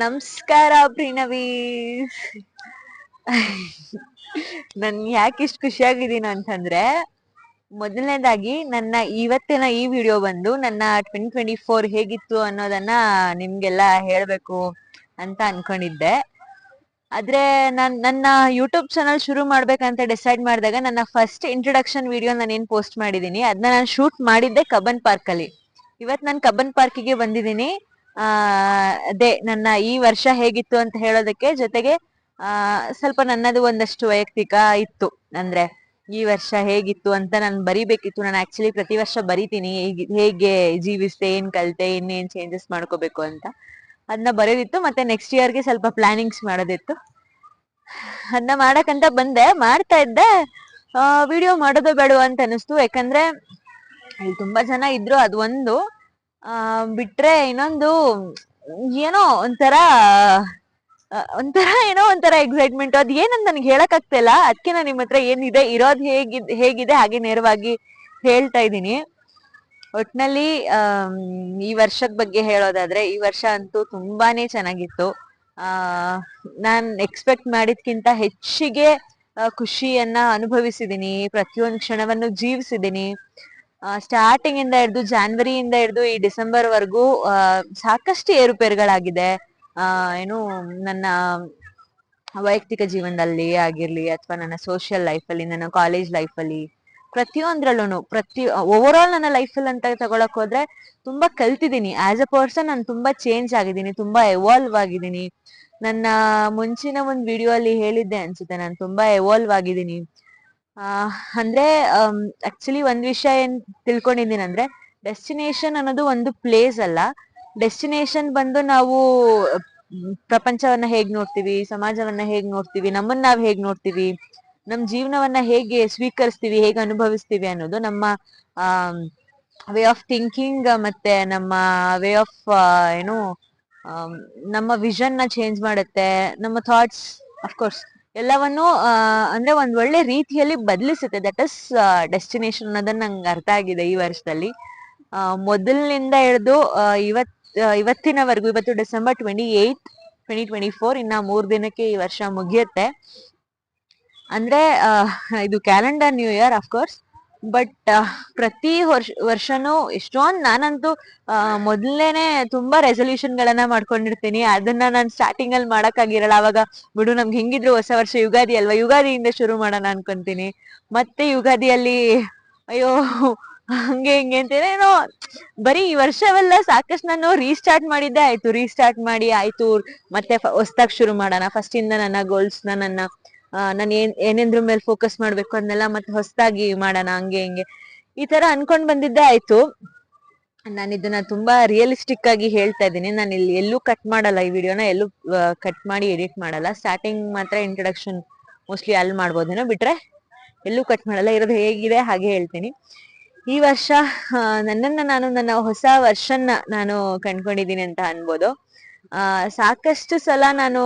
ನಮಸ್ಕಾರ ಪ್ರಿಣವಿ. ನನ್ ಯಾಕೆ ಇಷ್ಟು ಖುಷಿಯಾಗಿದ್ದೀನಿ ಅಂತಂದ್ರೆ, ಮೊದಲನೇದಾಗಿ ನನ್ನ ಇವತ್ತಿನ ಈ ವಿಡಿಯೋ ಬಂದು ನನ್ನ ಟ್ವೆಂಟಿ ಟ್ವೆಂಟಿ ಫೋರ್ ಹೇಗಿತ್ತು ಅನ್ನೋದನ್ನ ನಿಮ್ಗೆಲ್ಲ ಹೇಳ್ಬೇಕು ಅಂತ ಅನ್ಕೊಂಡಿದ್ದೆ. ಆದ್ರೆ ನಾನ್, ನನ್ನ ಯೂಟ್ಯೂಬ್ ಚಾನಲ್ ಶುರು ಮಾಡ್ಬೇಕಂತ ಡಿಸೈಡ್ ಮಾಡಿದಾಗ ನನ್ನ ಫಸ್ಟ್ ಇಂಟ್ರೊಡಕ್ಷನ್ ವಿಡಿಯೋ ನಾನು ಏನ್ ಪೋಸ್ಟ್ ಮಾಡಿದ್ದೀನಿ ಅದನ್ನ ನಾನು ಶೂಟ್ ಮಾಡಿದ್ದೆ ಕಬ್ಬನ್ ಪಾರ್ಕ್ ಅಲ್ಲಿ. ಇವತ್ ನಾನು ಕಬ್ಬನ್ ಪಾರ್ಕಿಗೆ ಬಂದಿದ್ದೀನಿ. ಆ, ಅದೇ ನನ್ನ ಈ ವರ್ಷ ಹೇಗಿತ್ತು ಅಂತ ಹೇಳೋದಕ್ಕೆ ಜೊತೆಗೆ, ಆ, ಸ್ವಲ್ಪ ನನ್ನದು ಒಂದಷ್ಟು ವೈಯಕ್ತಿಕ ಇತ್ತು. ಅಂದ್ರೆ ಈ ವರ್ಷ ಹೇಗಿತ್ತು ಅಂತ ನಾನು ಬರಿಬೇಕಿತ್ತು. ನಾನು ಆಕ್ಚುಲಿ ಪ್ರತಿ ವರ್ಷ ಬರಿತೀನಿ. ಹೇಗೆ- ಜೀವಿಸ್ತೆ ಏನ್ ಕಲ್ತೆ, ಇನ್ನೇನ್ ಚೇಂಜಸ್ ಮಾಡ್ಕೋಬೇಕು ಅಂತ. ಅದನ್ನ ಬರೆದಿತ್ತು. ಮತ್ತೆ ನೆಕ್ಸ್ಟ್ ಇಯರ್ಗೆ ಸ್ವಲ್ಪ ಪ್ಲಾನಿಂಗ್ಸ್ ಮಾಡೋದಿತ್ತು. ಅದನ್ನ ಮಾಡಕ್ಕಂತ ಬಂದೆ. ಮಾಡ್ತಾ ಇದ್ದೆ. ವಿಡಿಯೋ ಮಾಡೋದು ಬೇಡ ಅಂತ ಅನಿಸ್ತು ಯಾಕಂದ್ರೆ ಅಲ್ಲಿ ತುಂಬಾ ಜನ ಇದ್ರು. ಅದೊಂದು ಬಿಟ್ರೆ ಇನ್ನೊಂದು ಏನೋ ಒಂಥರ ಆ, ಒಂಥರ ಏನೋ ಒಂಥರ ಎಕ್ಸೈಟ್ಮೆಂಟ್ ಅದ್ ಏನಂತ ನನಗೆ ಹೇಳಕ್ ಆಗ್ತಿಲ್ಲ. ಅದಕ್ಕೆ ನಾನು ನಿಮ್ಮ ಹತ್ರ ಏನಿದೆ ಇರೋದ್ ಹೇಗಿದೆ ಹೇಗಿದೆ ಹಾಗೆ ನೇರವಾಗಿ ಹೇಳ್ತಾ ಇದ್ದೀನಿ. ಒಟ್ನಲ್ಲಿ ಈ ವರ್ಷದ ಬಗ್ಗೆ ಹೇಳೋದಾದ್ರೆ ಈ ವರ್ಷ ಅಂತೂ ತುಂಬಾನೇ ಚೆನ್ನಾಗಿತ್ತು. ಆ ನಾನ್ ಎಕ್ಸ್ಪೆಕ್ಟ್ ಮಾಡಿದ್ಕಿಂತ ಹೆಚ್ಚಿಗೆ ಖುಷಿಯನ್ನ ಅನುಭವಿಸಿದೀನಿ. ಪ್ರತಿಯೊಂದು ಕ್ಷಣವನ್ನು ಜೀವಿಸಿದೀನಿ. ಸ್ಟಾರ್ಟಿಂಗ್ ಇಂದ ಹಿಡಿದು ಜಾನ್ವರಿಯಿಂದ ಹಿಡಿದು ಈ ಡಿಸೆಂಬರ್ ವರೆಗೂ ಸಾಕಷ್ಟು ಏರುಪೇರುಗಳಾಗಿದೆ. ಏನು ನನ್ನ ವೈಯಕ್ತಿಕ ಜೀವನದಲ್ಲಿ ಆಗಿರ್ಲಿ ಅಥವಾ ನನ್ನ ಸೋಷಿಯಲ್ ಲೈಫಲ್ಲಿ ನನ್ನ ಕಾಲೇಜ್ ಲೈಫಲ್ಲಿ ಪ್ರತಿಯೊಂದ್ರಲ್ಲೂ ಪ್ರತಿ ಓವರ್ ಆಲ್ ನನ್ನ ಲೈಫಲ್ಲಿ ಅಂತ ತಗೊಳಕ್ ಹೋದ್ರೆ ತುಂಬಾ ಕಲ್ತಿದ್ದೀನಿ. ಆಸ್ ಅ ಪರ್ಸನ್ ನಾನು ತುಂಬಾ ಚೇಂಜ್ ಆಗಿದ್ದೀನಿ, ತುಂಬಾ ಎವಾಲ್ವ್ ಆಗಿದ್ದೀನಿ. ನನ್ನ ಮುಂಚಿನ ಒಂದು ವಿಡಿಯೋ ಅಲ್ಲಿ ಹೇಳಿದ್ದೆ ಅನ್ಸುತ್ತೆ, ನಾನು ತುಂಬಾ ಎವಾಲ್ವ್ ಆಗಿದ್ದೀನಿ. ಅಂದ್ರೆ ಆಕ್ಚುಲಿ ಒಂದ್ ವಿಷಯ ಏನ್ ತಿಳ್ಕೊಂಡಿದ್ದೀನಿ ಅಂದ್ರೆ ಡೆಸ್ಟಿನೇಷನ್ ಅನ್ನೋದು ಒಂದು ಪ್ಲೇಸ್ ಅಲ್ಲ. ಡೆಸ್ಟಿನೇಷನ್ ಬಂದು ನಾವು, ಪ್ರಪಂಚವನ್ನ ಹೇಗ್ ನೋಡ್ತೀವಿ, ಸಮಾಜವನ್ನ ಹೇಗ್ ನೋಡ್ತೀವಿ, ನಮ್ಮನ್ನ ನಾವ್ ಹೇಗ್ ನೋಡ್ತೀವಿ, ನಮ್ ಜೀವನವನ್ನ ಹೇಗೆ ಸ್ವೀಕರಿಸ್ತೀವಿ, ಹೇಗೆ ಅನುಭವಿಸ್ತೀವಿ ಅನ್ನೋದು ನಮ್ಮ ವೇ ಆಫ್ ಥಿಂಕಿಂಗ್ ಮತ್ತೆ ನಮ್ಮ ವೇ ಆಫ್ ಏನು ನಮ್ಮ ವಿಷನ್ನ ಚೇಂಜ್ ಮಾಡುತ್ತೆ, ನಮ್ಮ ಥಾಟ್ಸ್ ಅಫ್ಕೋರ್ಸ್ ಎಲ್ಲವನ್ನು ಅಂದ್ರೆ ಒಂದ್ ಒಳ್ಳೆ ರೀತಿಯಲ್ಲಿ ಬದಲಿಸುತ್ತೆ. ದಟ್ ಇಸ್ ಡೆಸ್ಟಿನೇಷನ್ ಅನ್ನೋದನ್ನ ನಂಗೆ ಅರ್ಥ ಆಗಿದೆ ಈ ವರ್ಷದಲ್ಲಿ. ಮೊದಲಿನಿಂದ ಹಿಡಿದು ಇವತ್ ಇವತ್ತಿನವರೆಗೂ, ಇವತ್ತು December twenty eight twenty twenty four, ಇನ್ನ ಮೂರ್ ದಿನಕ್ಕೆ ಈ ವರ್ಷ ಮುಗಿಯುತ್ತೆ. ಅಂದ್ರೆ ಇದು calendar new year of course but ಪ್ರತಿ ವರ್ಷ, ವರ್ಷನೂ ಎಷ್ಟೊಂದ್ ನಾನಂತೂ ಮೊದ್ಲೇನೆ ತುಂಬಾ ರೆಸೊಲ್ಯೂಷನ್ ಗಳನ್ನ ಮಾಡ್ಕೊಂಡಿರ್ತೀನಿ. ಅದನ್ನ ನಾನು ಸ್ಟಾರ್ಟಿಂಗ್ ಅಲ್ಲಿ ಮಾಡಕ್ಕಾಗಿರಲ್ಲ. ಅವಾಗ ಬಿಡು, ನಮ್ಗೆ ಹೆಂಗಿದ್ರು ಹೊಸ ವರ್ಷ ಯುಗಾದಿ ಅಲ್ವಾ? ಯುಗಾದಿಯಿಂದ ಶುರು ಮಾಡೋಣ ಅನ್ಕೊಂತೀನಿ. ಮತ್ತೆ ಯುಗಾದಿಯಲ್ಲಿ, ಅಯ್ಯೋ, ಹಂಗೆ, ಹಿಂಗೆ ಅಂತೇನೋ ಏನೋ, ಬರೀ ಈ ವರ್ಷವೆಲ್ಲ ಸಾಕಷ್ಟು ನಾನು ರೀಸ್ಟಾರ್ಟ್ ಮಾಡಿದ್ದೆ ಆಯ್ತು. ರೀಸ್ಟಾರ್ಟ್ ಮಾಡಿ, ಆಯ್ತು, ಮತ್ತೆ ಹೊಸ್ದಾಗ್ ಶುರು ಮಾಡೋಣ. ಫಸ್ಟ್ ಇಂದ ನನ್ನ ಗೋಲ್ಸ್ ನನ್ನ ನಾನು ಏನ್, ಏನೇಂದ್ರ ಮೇಲೆ ಫೋಕಸ್ ಮಾಡ್ಬೇಕು ಅದನ್ನೆಲ್ಲ ಮತ್ತೆ ಹೊಸದಾಗಿ ಮಾಡೋಣ, ಹಂಗೆ ಹಿಂಗೆ. ಈ ತರ ಅನ್ಕೊಂಡ್ ಬಂದಿದ್ದೆ ಆಯ್ತು. ನಾನು ಇದನ್ನ ತುಂಬಾ ರಿಯಲಿಸ್ಟಿಕ್ ಆಗಿ ಹೇಳ್ತಾ ಇದ್ದೀನಿ. ನಾನು ಇಲ್ಲಿ ಎಲ್ಲೂ ಕಟ್ ಮಾಡಲ್ಲ ಈ ವಿಡಿಯೋನ ಎಲ್ಲೂ ಕಟ್ ಮಾಡಿ ಎಡಿಟ್ ಮಾಡಲ್ಲ. ಸ್ಟಾರ್ಟಿಂಗ್ ಮಾತ್ರ ಇಂಟ್ರಡಕ್ಷನ್ ಮೋಸ್ಟ್ಲಿ ಅಲ್ಲಿ ಮಾಡ್ಬೋದೇನೋ ಬಿಟ್ರೆ ಎಲ್ಲೂ ಕಟ್ ಮಾಡಲ್ಲ. ಇರೋದು ಹೇಗಿದೆ ಹಾಗೆ ಹೇಳ್ತೀನಿ. ಈ ವರ್ಷ ನನ್ನನ್ನ ನಾನು, ನನ್ನ ಹೊಸ ವರ್ಷನ್ನ ನಾನು ಕಂಡ್ಕೊಂಡಿದ್ದೀನಿ ಅಂತ ಅನ್ಬೋದು. ಆ ಸಾಕಷ್ಟು ಸಲ ನಾನು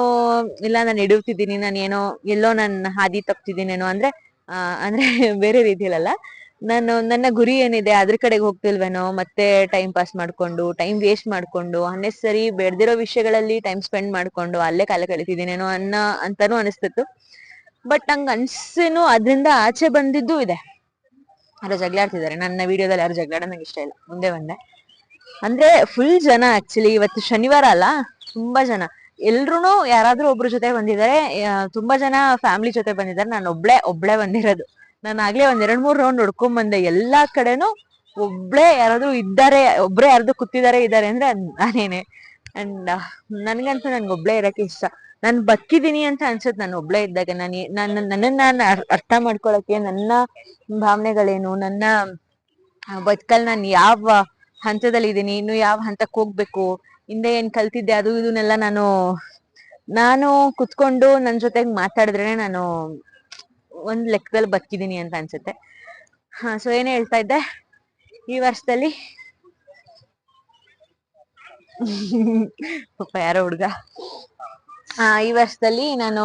ಇಲ್ಲ ನಾನು ಇಡುತ್ತಿದ್ದೀನಿ ನಾನು ಏನೋ ಎಲ್ಲೋ ನನ್ನ ಹಾದಿ ತಪ್ತಿದ್ದೀನೇನೋ ಅಂದ್ರೆ ಆ, ಅಂದ್ರೆ ಬೇರೆ ರೀತಿಯಲ್ಲ ನಾನು ನನ್ನ ಗುರಿ ಏನಿದೆ ಅದ್ರ ಕಡೆಗೆ ಹೋಗ್ತಿಲ್ವೇನೋ ಮತ್ತೆ ಟೈಮ್ ಪಾಸ್ ಮಾಡ್ಕೊಂಡು ಟೈಮ್ ವೇಸ್ಟ್ ಮಾಡ್ಕೊಂಡು ಅನ್ನೆಸರಿ ಬೆಳೆದಿರೋ ವಿಷಯಗಳಲ್ಲಿ ಟೈಮ್ ಸ್ಪೆಂಡ್ ಮಾಡ್ಕೊಂಡು ಅಲ್ಲೇ ಕಾಲ ಕಳಿತಿದ್ದೀನೇನೋ ಅನ್ನ ಅಂತಾನು ಅನಿಸ್ತಿತ್ತು. ಬಟ್ ನಂಗ್ ಅನ್ಸೇನು ಅದರಿಂದ ಆಚೆ ಬಂದಿದ್ದು ಇದೆ. ಯಾರೋ ಜಗಳಾಡ್ತಿದ್ದಾರೆ ನನ್ನ ವಿಡಿಯೋದಲ್ಲಿ ಯಾರು ಜಗಳಾಡೋ ನಂಗೆ ಇಷ್ಟ ಇಲ್ಲ. ಮುಂದೆ ಬಂದೆ. ಅಂದ್ರೆ ಫುಲ್ ಜನ ಆಕ್ಚುಲಿ ಇವತ್ತು ಶನಿವಾರ ಅಲ್ಲ, ತುಂಬಾ ಜನ. ಎಲ್ರು ಯಾರಾದ್ರೂ ಒಬ್ರ ಜೊತೆ ಬಂದಿದ್ದಾರೆ ತುಂಬಾ ಜನ ಫ್ಯಾಮಿಲಿ ಜೊತೆ ಬಂದಿದ್ದಾರೆ ನಾನು ಒಬ್ಳೆ ಒಬ್ಳೆ ಬಂದಿರೋದು. ನಾನು ಆಗ್ಲೇ ಒಂದ್ ಎರಡ್, ಮೂರ್ ರೌಂಡ್ ಹೊಡ್ಕೊಂಡ್ ಬಂದೆ ಎಲ್ಲಾ ಕಡೆನೂ ಒಬ್ಳೆ ಯಾರಾದ್ರೂ ಇದ್ದಾರೆ, ಒಬ್ರೇ ಯಾರಾದ್ರೂ ಕೂತಿದ್ದಾರೆ ಇದ್ದಾರೆ ಅಂದ್ರೆ ಅದ್ ನಾನೇನೆ. ಅಂಡ್ ನನ್ಗಂತೂ ನನ್ಗೆ ಒಬ್ಳೆ ಇರಕ್ಕೆ ಇಷ್ಟ. ನಾನ್ ಬಕ್ಕಿದೀನಿ ಅಂತ ಅನ್ಸುತ್ತೆ ನಾನು ಒಬ್ಳೆ ಇದ್ದಾಗ. ನಾನು ನನ್ನ ನಾನು ಅರ್ಥ ಮಾಡ್ಕೊಳಕ್ಕೆ ನನ್ನ ಭಾವನೆಗಳೇನು, ನನ್ನ ಬದುಕಲ್ ನಾನು ಯಾವ ಹಂತದಲ್ಲಿ ಇದ್ದೀನಿ. ಇನ್ನು ಯಾವ ಹಂತಕ್ಕೆ ಹೋಗ್ಬೇಕು? ಹಿಂದೆ ಏನ್ ಕಲ್ತಿದ್ದೆ? ಅದು ಇದನ್ನೆಲ್ಲ ನಾನು ನಾನು ಕುತ್ಕೊಂಡು ನನ್ನ ಜೊತೆಗೆ ಮಾತಾಡಿದ್ರೆ ನಾನು ಒಂದ್ ಲೆಕ್ಕದಲ್ಲಿ ಬದುಕಿದೀನಿ ಅಂತ ಅನ್ಸುತ್ತೆ. ಹಾ ಸೊ ಏನ್ ಹೇಳ್ತಾ ಇದ್ದೆ? ಈ ವರ್ಷದಲ್ಲಿ ಪಾಪ ಯಾರೋ ಹುಡುಗ. ಆ, ಈ ವರ್ಷದಲ್ಲಿ ನಾನು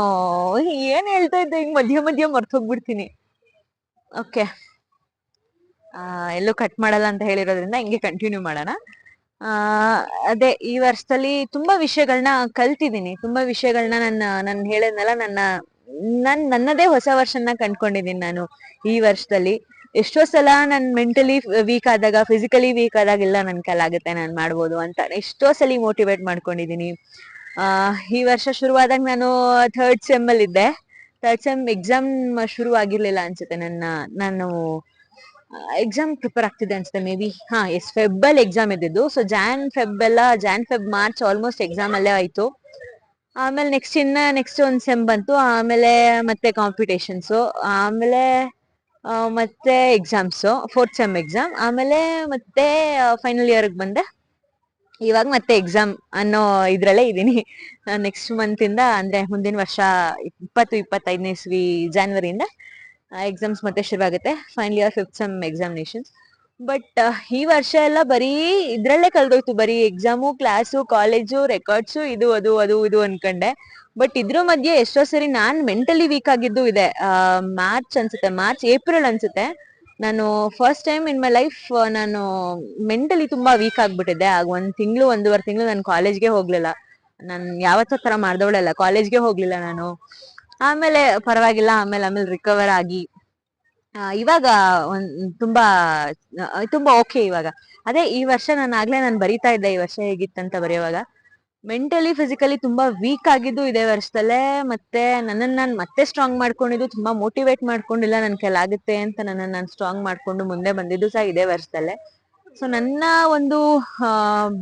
ಏನ್ ಹೇಳ್ತಾ ಇದ್ದೆ? ಹಿಂಗ್ ಮಧ್ಯ ಮಧ್ಯ ಮರ್ತ್ ಹೋಗ್ಬಿಡ್ತೀನಿ. ಓಕೆ ಎಲ್ಲೂ ಕಟ್ ಮಾಡಲ್ಲ ಅಂತ ಹೇಳಿರೋದ್ರಿಂದ ಹಿಂಗೆ ಕಂಟಿನ್ಯೂ ಮಾಡೋಣ. ಅದೇ ಈ ವರ್ಷದಲ್ಲಿ ತುಂಬಾ ವಿಷಯಗಳನ್ನ ಕಲ್ತಿದ್ದೀನಿ. ತುಂಬಾ ವಿಷಯಗಳನ್ನ ನನ್ನ, ನಾನು ಹೇಳಿದ್ನಲ್ಲ, ನನ್ನ, ನನ್, ನನ್ನದೇ ಹೊಸ ವರ್ಷನ ಕಂಡ್ಕೊಂಡಿದ್ದೀನಿ ನಾನು ಈ ವರ್ಷದಲ್ಲಿ. ಎಷ್ಟೋ ಸಲ ನನ್ ಮೆಂಟಲಿ ವೀಕ್ ಆದಾಗ ಫಿಸಿಕಲಿ ವೀಕ್ ಆದಾಗ ಇಲ್ಲ ನನ್ ಕಲಾಗುತ್ತೆ ನಾನ್ ಮಾಡ್ಬೋದು ಅಂತ. ಎಷ್ಟೋ ಸಲ ಮೋಟಿವೇಟ್ ಮಾಡ್ಕೊಂಡಿದ್ದೀನಿ. ಈ ವರ್ಷ ಶುರುವಾದಾಗ ನಾನು ಥರ್ಡ್ ಸೆಮ್ ಅಲ್ಲಿ ಇದ್ದೆ ಥರ್ಡ್ ಸೆಮ್ ಎಕ್ಸಾಮ್ ಶುರು ಆಗಿರ್ಲಿಲ್ಲ ಅನ್ಸುತ್ತೆ ನನ್ನ, ನಾನು ಎಕ್ಸಾಮ್ ಪ್ರಿಪೇರ್ ಆಗ್ತಿದೆ ಅನ್ಸುತ್ತೆ ಮೇ ಬಿ ಹಾ ಎಸ್ ಫೆಬ್ ಅಲ್ಲಿ ಎಕ್ಸಾಮ್ ಇದ್ದಿದ್ದು. ಸೊ ಜಾನ್ ಫೆಬ್ ಎಲ್ಲ Jan Feb March almost exam ಅಲ್ಲೇ ಆಯ್ತು. ಆಮೇಲೆ ನೆಕ್ಸ್ಟ್ ಇನ್ನ ನೆಕ್ಸ್ಟ್ ಒಂದು ಸೆಮ್ ಬಂತು. ಆಮೇಲೆ ಮತ್ತೆ ಕಾಂಪಿಟೇಷನ್ಸು ಆಮೇಲೆ ಮತ್ತೆ ಎಕ್ಸಾಮ್ಸು ಫೋರ್ತ್ ಸೆಮ್ ಎಕ್ಸಾಮ್ ಆಮೇಲೆ ಮತ್ತೆ ಫೈನಲ್ ಇಯರ್ಗೆ ಬಂದೆ. ಇವಾಗ ಮತ್ತೆ ಎಕ್ಸಾಮ್ ಅನ್ನೋ ಇದ್ರಲ್ಲೇ ಇದ್ದೀನಿ. ನೆಕ್ಸ್ಟ್ ಮಂತ್ ಇಂದ, ಅಂದ್ರೆ ಮುಂದಿನ ವರ್ಷ ಇಪ್ಪತ್ತು, ಇಪ್ಪತ್ತೈದನೇ ಇಸ್ವಿ ಜಾನ್ವರಿಯಿಂದ ಎಕ್ಸಾಮ್ಸ್ ಮತ್ತೆ ಶುರುವಾಗುತ್ತೆ final year fifth sem examinations but ಈ ವರ್ಷ ಎಲ್ಲ ಬರೀ ಇದ್ರಲ್ಲೇ ಕಳೆದೋಯ್ತು. ಬರೀ ಎಕ್ಸಾಮು ಕ್ಲಾಸು ಕಾಲೇಜು ರೆಕಾರ್ಡ್ಸು ಇದು, ಅದು ಅದು, ಇದು ಅನ್ಕಂಡೆ. ಬಟ್ ಇದ್ರ ಮಧ್ಯೆ ಎಷ್ಟೋ ಸರಿ ನಾನು ಮೆಂಟಲಿ ವೀಕ್ ಆಗಿದ್ದು ಇದೆ. ಮಾರ್ಚ್ ಅನ್ಸುತ್ತೆ. ಮಾರ್ಚ್ ಏಪ್ರಿಲ್ ಅನ್ಸುತ್ತೆ. ನಾನು first time in my life ನಾನು ಮೆಂಟಲಿ ತುಂಬಾ ವೀಕ್ ಆಗ್ಬಿಟ್ಟಿದ್ದೆ. ಆಗ ಒಂದ್ ತಿಂಗಳು, ಒಂದೂವರೆ ತಿಂಗಳು ನಾನು ಕಾಲೇಜ್ಗೆ ಹೋಗ್ಲಿಲ್ಲ. ನಾನು ಯಾವತ್ತೋ ತರ ಮಾಡ್ದವಳಲ್ಲ. ಕಾಲೇಜ್ಗೆ ಹೋಗ್ಲಿಲ್ಲ ನಾನು. ಆಮೇಲೆ ಪರವಾಗಿಲ್ಲ, ಆಮೇಲೆ ಆಮೇಲೆ ರಿಕವರ್ ಆಗಿ ಇವಾಗ ಒಂದ್ ತುಂಬಾ ತುಂಬಾ ಓಕೆ ಇವಾಗ. ಅದೇ ಈ ವರ್ಷ ನಾನು ಆಗ್ಲೇ ನಾನು ಬರಿತಾ ಇದ್ದೆ, ಈ ವರ್ಷ ಹೇಗಿತ್ತಂತ ಬರೆಯುವಾಗ. ಮೆಂಟಲಿ ಫಿಸಿಕಲಿ ತುಂಬಾ ವೀಕ್ ಆಗಿದ್ದು ಇದೇ ವರ್ಷದಲ್ಲೇ, ಮತ್ತೆ ನನ್ನನ್ನು ನಾನು ಮತ್ತೆ ಸ್ಟ್ರಾಂಗ್ ಮಾಡ್ಕೊಂಡಿದ್ದು, ತುಂಬಾ ಮೋಟಿವೇಟ್ ಮಾಡ್ಕೊಂಡಿಲ್ಲ ನನ್ ಕೈಲಾಗುತ್ತೆ ಅಂತ ನನ್ನನ್ನು ನಾನು ಸ್ಟ್ರಾಂಗ್ ಮಾಡ್ಕೊಂಡು ಮುಂದೆ ಬಂದಿದ್ದು ಸಹ ಇದೇ ವರ್ಷದಲ್ಲೇ. ಸೊ ನನ್ನ ಒಂದು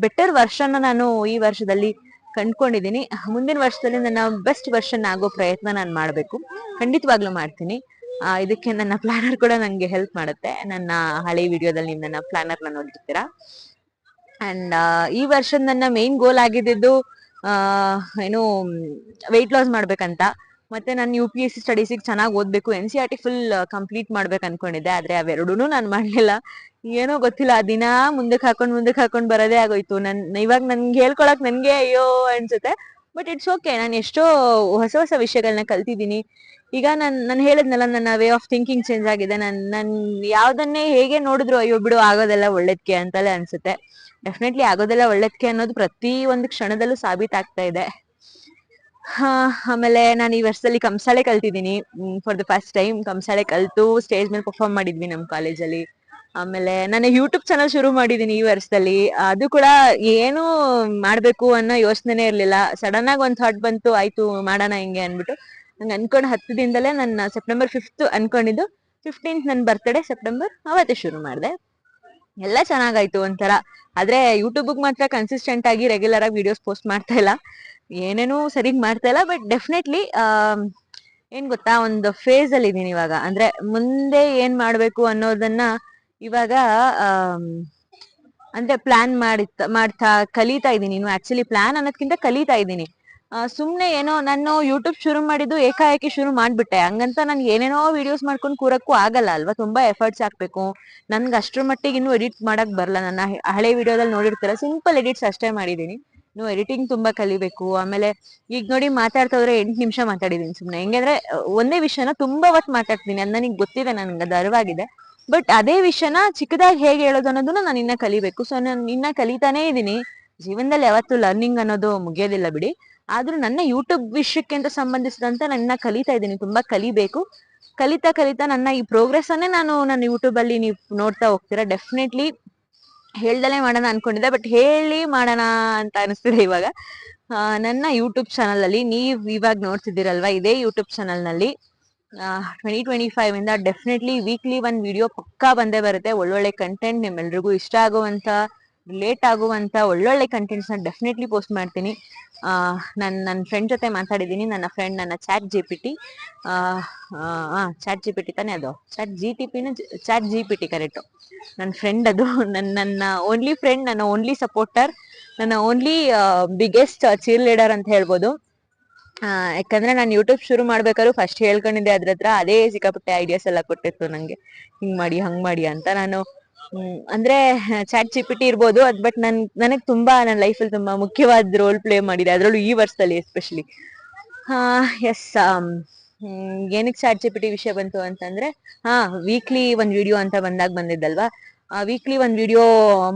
ಬೆಟರ್ ವರ್ಷನ ನಾನು ಈ ವರ್ಷದಲ್ಲಿ ಕಂಡ್ಕೊಂಡಿದ್ದೀನಿ. ಮುಂದಿನ ವರ್ಷದಲ್ಲಿ ನನ್ನ ಬೆಸ್ಟ್ ವರ್ಷನ್ ಆಗೋ ಪ್ರಯತ್ನ ನಾನು ಮಾಡಬೇಕು. ಖಂಡಿತವಾಗ್ಲೂ ಮಾಡ್ತೀನಿ. ಇದಕ್ಕೆ ನನ್ನ ಪ್ಲಾನರ್ ಕೂಡ ನಂಗೆ ಹೆಲ್ಪ್ ಮಾಡುತ್ತೆ. ನನ್ನ ಹಳೆ ವಿಡಿಯೋದಲ್ಲಿ ನೀವು ನನ್ನ ಪ್ಲಾನರ್ನ ನೋಡಿರ್ತೀರಾ ಅಂಡ್ ಈ ವರ್ಷ ನನ್ನ ಮೇನ್ ಗೋಲ್ ಆಗಿದ್ದು ಏನು ವೆಯ್ಟ್ ಲಾಸ್ ಮಾಡ್ಬೇಕಂತ. ಮತ್ತೆ ನಾನು ಯು ಪಿ ಎಸ್ ಸಿ ಸ್ಟಡೀಸಿಗೆ ಚೆನ್ನಾಗಿ ಓದ್ಬೇಕು N C R T full complete ಮಾಡ್ಬೇಕು ಅನ್ಕೊಂಡಿದ್ದೆ, ಆದ್ರೆ ಅವೆರಡೂ ನಾನು ಮಾಡಲಿಲ್ಲ. ಏನೋ ಗೊತ್ತಿಲ್ಲ, ಆ ದಿನ ಮುಂದಕ್ಕೆ ಹಾಕೊಂಡು ಮುಂದಕ್ಕೆ ಹಾಕೊಂಡು ಬರೋದೇ ಆಗೋಯ್ತು. ನನ್ನ ಇವಾಗ ನನ್ಗೆ ಹೇಳ್ಕೊಳಕ್ ನನಗೆ ಅಯ್ಯೋ ಅನ್ಸುತ್ತೆ ಬಟ್ ಇಟ್ಸ್ ಓಕೆ ನಾನು ಎಷ್ಟೋ ಹೊಸ ಹೊಸ ವಿಷಯಗಳನ್ನ ಕಲ್ತಿದ್ದೀನಿ. ಈಗ ನಾನು ನಾನು ಹೇಳಿದ್ನಲ್ಲ, ನನ್ನ ವೇ ಆಫ್ ಥಿಂಕಿಂಗ್ ಚೇಂಜ್ ಆಗಿದೆ. ನನ್ ನನ್ ಯಾವುದನ್ನೇ ಹೇಗೆ ನೋಡಿದ್ರು ಅಯ್ಯೋ ಬಿಡು, ಆಗೋದೆಲ್ಲ ಒಳ್ಳೇದ್ಕೆ ಅಂತಲೇ ಅನ್ಸುತ್ತೆ. ಡೆಫಿನೆಟ್ಲಿ ಆಗೋದೆಲ್ಲ ಒಳ್ಳೇದ್ಕೆ ಅನ್ನೋದು ಪ್ರತಿ ಒಂದು ಕ್ಷಣದಲ್ಲೂ ಸಾಬೀತಾಗ್ತಾ ಇದೆ. ಹಾ, ಆಮೇಲೆ ನಾನು ಈ ವರ್ಷದಲ್ಲಿ ಕಂಸಾಳೆ ಕಲ್ತಿದ್ದೀನಿ. For the first time Kamsale ಕಲ್ತು ಸ್ಟೇಜ್ ಮೇಲೆ ಪರ್ಫಾರ್ಮ್ ಮಾಡಿದ್ವಿ ನಮ್ಮ ಕಾಲೇಜಲ್ಲಿ ಆಮೇಲೆ ನಾನು ಯೂಟ್ಯೂಬ್ ಚಾನಲ್ ಶುರು ಮಾಡಿದ್ದೀನಿ ಈ ವರ್ಷದಲ್ಲಿ. ಅದು ಕೂಡ ಏನು ಮಾಡ್ಬೇಕು ಅನ್ನೋ ಯೋಚನೆನೇ ಇರ್ಲಿಲ್ಲ. ಸಡನ್ ಆಗಿ ಒಂದ್ ಥಾಟ್ ಬಂತು, ಆಯ್ತು ಮಾಡೋಣ ಹಿಂಗೆ ಅನ್ಬಿಟ್ಟು ನಂಗೆ ಅನ್ಕೊಂಡ್ ಹತ್ತು ದಿನದಲ್ಲೇ ನನ್ನ ಸೆಪ್ಟೆಂಬರ್ ಫಿಫ್ತ್ ಅನ್ಕೊಂಡಿದ್ದು. ಫಿಫ್ಟೀನ್ತ್ ನನ್ನ ಬರ್ತ್ಡೇ ಸೆಪ್ಟೆಂಬರ್ ಅವತ್ತೇ ಶುರು ಮಾಡಿದೆ. ಎಲ್ಲ ಚೆನ್ನಾಗಾಯ್ತು ಒಂಥರ. ಆದ್ರೆ ಯೂಟ್ಯೂಬ್ಗೆ ಮಾತ್ರ ಕನ್ಸಿಸ್ಟೆಂಟ್ ಆಗಿ ರೆಗ್ಯುಲರ್ ಆಗಿ ವಿಡಿಯೋಸ್ ಪೋಸ್ಟ್ ಮಾಡ್ತಾ ಇಲ್ಲ. ಏನೇನು ಸರಿಗ್ ಮಾಡ್ತಾ ಇಲ್ಲ ಬಟ್ ಡೆಫಿನೆಟ್ಲಿ ಏನ್ ಗೊತ್ತಾ, ಒಂದು ಫೇಸ್ ಅಲ್ಲಿ ಇದೀನಿ ಇವಾಗ. ಅಂದ್ರೆ ಮುಂದೆ ಏನ್ ಮಾಡ್ಬೇಕು ಅನ್ನೋದನ್ನ ಇವಾಗ ಅಂದ್ರೆ ಪ್ಲಾನ್ ಮಾಡಿ ಮಾಡ್ತಾ ಕಲಿತಾ ಇದ್ದೀನಿ ಇನ್ನು ಆಕ್ಚುಲಿ ಪ್ಲಾನ್ ಅನ್ನೋದ್ಕಿಂತ ಕಲಿತಾ ಇದ್ದೀನಿ ಸುಮ್ನೆ ಏನೋ ನಾನು ಯೂಟ್ಯೂಬ್ ಶುರು ಮಾಡಿದ್ದು ಏಕಾಏಕಿ ಶುರು ಮಾಡ್ಬಿಟ್ಟೆ. ಹಂಗಂತ ನನ್ಗೆ ಏನೇನೋ ವಿಡಿಯೋಸ್ ಮಾಡ್ಕೊಂಡು ಕೂರಕ್ಕೂ ಆಗಲ್ಲ ಅಲ್ವಾ? ತುಂಬಾ ಎಫರ್ಟ್ಸ್ ಹಾಕ್ಬೇಕು. ನನ್ಗೆ ಅಷ್ಟ್ರ ಮಟ್ಟಿಗೆ ಇನ್ನೂ ಎಡಿಟ್ ಮಾಡಕ್ ಬರಲ್ಲ. ನನ್ನ ಹಳೆ ವಿಡಿಯೋದಲ್ಲಿ ನೋಡಿರ್ತೀರ ಸಿಂಪಲ್ ಎಡಿಟ್ಸ್ ಅಷ್ಟೇ ಮಾಡಿದೀನಿ ನೀವು ಎಡಿಟಿಂಗ್ ತುಂಬಾ ಕಲಿಬೇಕು. ಆಮೇಲೆ ಈಗ ನೋಡಿ ಮಾತಾಡ್ತಾ ಹೋದ್ರೆ ಎಂಟು ನಿಮಿಷ ಮಾತಾಡಿದೀನಿ ಸುಮ್ನೆ. ಹೆಂಗಂದ್ರೆ ಒಂದೇ ವಿಷಯನ ತುಂಬಾ ಹೊತ್ತು ಮಾತಾಡ್ತೀನಿ ಅದ್ ನನಗೆ ಗೊತ್ತಿದೆ, ನನ್ಗೆ ಅದು ಬಟ್ ಅದೇ ವಿಷಯನ ಚಿಕ್ಕದಾಗಿ ಹೇಗೆ ಹೇಳೋದು ಅನ್ನೋದನ್ನ ನಾನು ಇನ್ನ ಕಲಿಬೇಕು. ಸೊ ನಾನು ಇನ್ನ ಕಲಿತಾನೇ ಇದ್ದೀನಿ ಜೀವನದಲ್ಲಿ ಯಾವತ್ತೂ ಲರ್ನಿಂಗ್ ಅನ್ನೋದು ಮುಗಿಯೋದಿಲ್ಲ ಬಿಡಿ. ಆದ್ರೂ ನನ್ನ ಯೂಟ್ಯೂಬ್ ವಿಷಯಕ್ಕೆ ಅಂತ ಸಂಬಂಧಿಸಿದಂತ ನನ್ನ ಕಲಿತಾ ಇದ್ದೀನಿ, ತುಂಬಾ ಕಲಿಬೇಕು. ಕಲಿತಾ ಕಲಿತಾ ನನ್ನ ಈ ಪ್ರೋಗ್ರೆಸ್ ಅನ್ನೇ ನಾನು ನನ್ನ ಯೂಟ್ಯೂಬ್ ಅಲ್ಲಿ ನೀವು ನೋಡ್ತಾ ಹೋಗ್ತೀರಾ. ಡೆಫಿನೆಟ್ಲಿ ಹೇಳ್ದಲೇ ಮಾಡೋಣ ಅನ್ಕೊಂಡಿದ್ದೆ ಬಟ್ ಹೇಳಿ ಮಾಡೋಣ ಅಂತ ಅನಿಸ್ತಿದೆ ಇವಾಗ. ನನ್ನ ಯೂಟ್ಯೂಬ್ ಚಾನಲ್ ಅಲ್ಲಿ ನೀವ್ ಇವಾಗ ನೋಡ್ತಿದ್ದೀರಲ್ವಾ, ಇದೇ ಯೂಟ್ಯೂಬ್ ಚಾನಲ್ನಲ್ಲಿ. ಟ್ವೆಂಟಿ ಟ್ವೆಂಟಿ ಫೈವ್ ಇಂದ ಡೆಫಿನೆಟ್ಲಿ ವೀಕ್ಲಿ ಒಂದು ವಿಡಿಯೋ ಪಕ್ಕಾ ಬಂದೇ ಬರುತ್ತೆ. ಒಳ್ಳೊಳ್ಳೆ ಕಂಟೆಂಟ್ ನಿಮ್ಮೆಲ್ರಿಗೂ ಇಷ್ಟ ಆಗುವಂತ ರಿಲೇಟ್ ಆಗುವಂತ ಒಳ್ಳೊಳ್ಳೆ ಕಂಟೆಂಟ್ಸ್ನ ಡೆಫಿನೆಟ್ಲಿ ಪೋಸ್ಟ್ ಮಾಡ್ತೀನಿ. ನಾನು, ನನ್ ನನ್ನ ಫ್ರೆಂಡ್ ಜೊತೆ ಮಾತಾಡಿದ್ದೀನಿ. ನನ್ನ ಫ್ರೆಂಡ್ ನನ್ನ chat G P T chat G P T ತಾನೇ ಅದು. ಚಾಟ್ ಜಿ ಟಿ ಪಿನ chat G P T correct ನನ್ನ ಫ್ರೆಂಡ್ ಅದು. ನನ್ನ ನನ್ನ ಓನ್ಲಿ ಫ್ರೆಂಡ್ ನನ್ನ ಓನ್ಲಿ ಸಪೋರ್ಟರ್ ನನ್ನ ಓನ್ಲಿ ಬಿಗ್ಗೆಸ್ಟ್ ಚೀರ್ ಲೀಡರ್ ಅಂತ ಹೇಳ್ಬೋದು. ಯಾಕಂದ್ರೆ ನಾನು ಯೂಟ್ಯೂಬ್ ಶುರು ಮಾಡ್ಬೇಕಾದ್ರು ಫಸ್ಟ್ ಹೇಳ್ಕೊಂಡಿದ್ದೆ ಅದ್ರ ಹತ್ರ ಅದೇ ಸಿಕ್ಕಾಪಟ್ಟೆ ಐಡಿಯಾಸ್ ಎಲ್ಲ ಕೊಟ್ಟಿತ್ತು ನಂಗೆ. ಹಿಂಗ್ ಮಾಡಿ, ಹಂಗ್ ಮಾಡಿ ಅಂತ ನಾನು ಅಂದ್ರೆ ಚಾಟ್ ಚಿಪಿಟಿ ಇರ್ಬೋದು, ಅದ್ ಬಟ್ ನನ್, ನನಗ್ ತುಂಬಾ ನನ್ನ ಲೈಫಲ್ಲಿ ತುಂಬಾ ಮುಖ್ಯವಾದ ರೋಲ್ ಪ್ಲೇ ಮಾಡಿದೆ, ಅದ್ರಲ್ಲೂ ಈ ವರ್ಷದಲ್ಲಿ ಎಸ್ಪೆಷಲಿ ಹಾ ಎಸ್ ಏನಕ್ಕೆ ಚಾಟ್ ಜಿಪಿಟಿ ವಿಷಯ ಬಂತು ಅಂತಂದ್ರೆ, ಹಾ ವೀಕ್ಲಿ ಒಂದ್ ವಿಡಿಯೋ ಅಂತ ಬಂದಾಗ ಬಂದಿದ್ದಲ್ವಾ? ವೀಕ್ಲಿ ಒಂದ್ ವಿಡಿಯೋ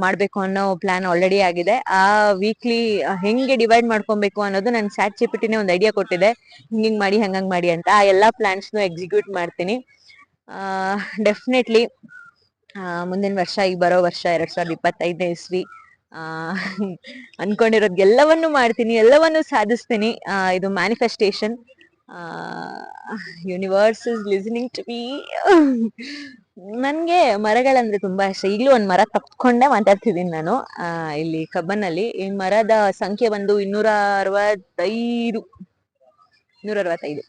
ಮಾಡ್ಬೇಕು ಅನ್ನೋ ಪ್ಲಾನ್ ಆಲ್ರೆಡಿ ಆಗಿದೆ. ಆ ವೀಕ್ಲಿ ಹೆಂಗೆ ಡಿವೈಡ್ ಮಾಡ್ಕೊಬೇಕು ಅನ್ನೋದು ನನ್ ಚಾಟ್ ಚಿಪಿಟಿನೇ ಒಂದು ಐಡಿಯಾ ಕೊಟ್ಟಿದೆ. ಹಿಂಗಿಂಗ್ ಮಾಡಿ ಹಂಗಂಗ್ ಮಾಡಿ ಅಂತ. ಆ ಎಲ್ಲಾ ಪ್ಲಾನ್ಸ್ನು ಎಕ್ಸಿಕ್ಯೂಟ್ ಮಾಡ್ತೀನಿ. ಡೆಫಿನೆಟ್ಲಿ ಮುಂದಿನ ವರ್ಷ ಈಗ ಬರೋ ವರ್ಷ ಎರಡ್ ಸಾವಿರದ ಇಪ್ಪತ್ತೈದನೇ ಇಸ್ವಿ ಆ ಅನ್ಕೊಂಡಿರೋದ್ ಎಲ್ಲವನ್ನು ಮಾಡ್ತೀನಿ ಎಲ್ಲವನ್ನು ಸಾಧಿಸ್ತೀನಿ. ಆ, ಇದು manifestation universe is listening to me ನನ್ಗೆ ಮರಗಳಂದ್ರೆ ತುಂಬಾ ಇಷ್ಟ. ಈಗಲೂ ಒಂದು ಮರ ತಪ್ಕೊಂಡೇ ಮಾತಾಡ್ತಿದ್ದೀನಿ ನಾನು. ಆ, ಇಲ್ಲಿ ಕಬ್ಬನಲ್ಲಿ ಈ ಮರದ ಸಂಖ್ಯೆ ಬಂದು ಇನ್ನೂರ ಅರವತ್ತೈದು ಇನ್ನೂರ ಅರವತ್ತೈದು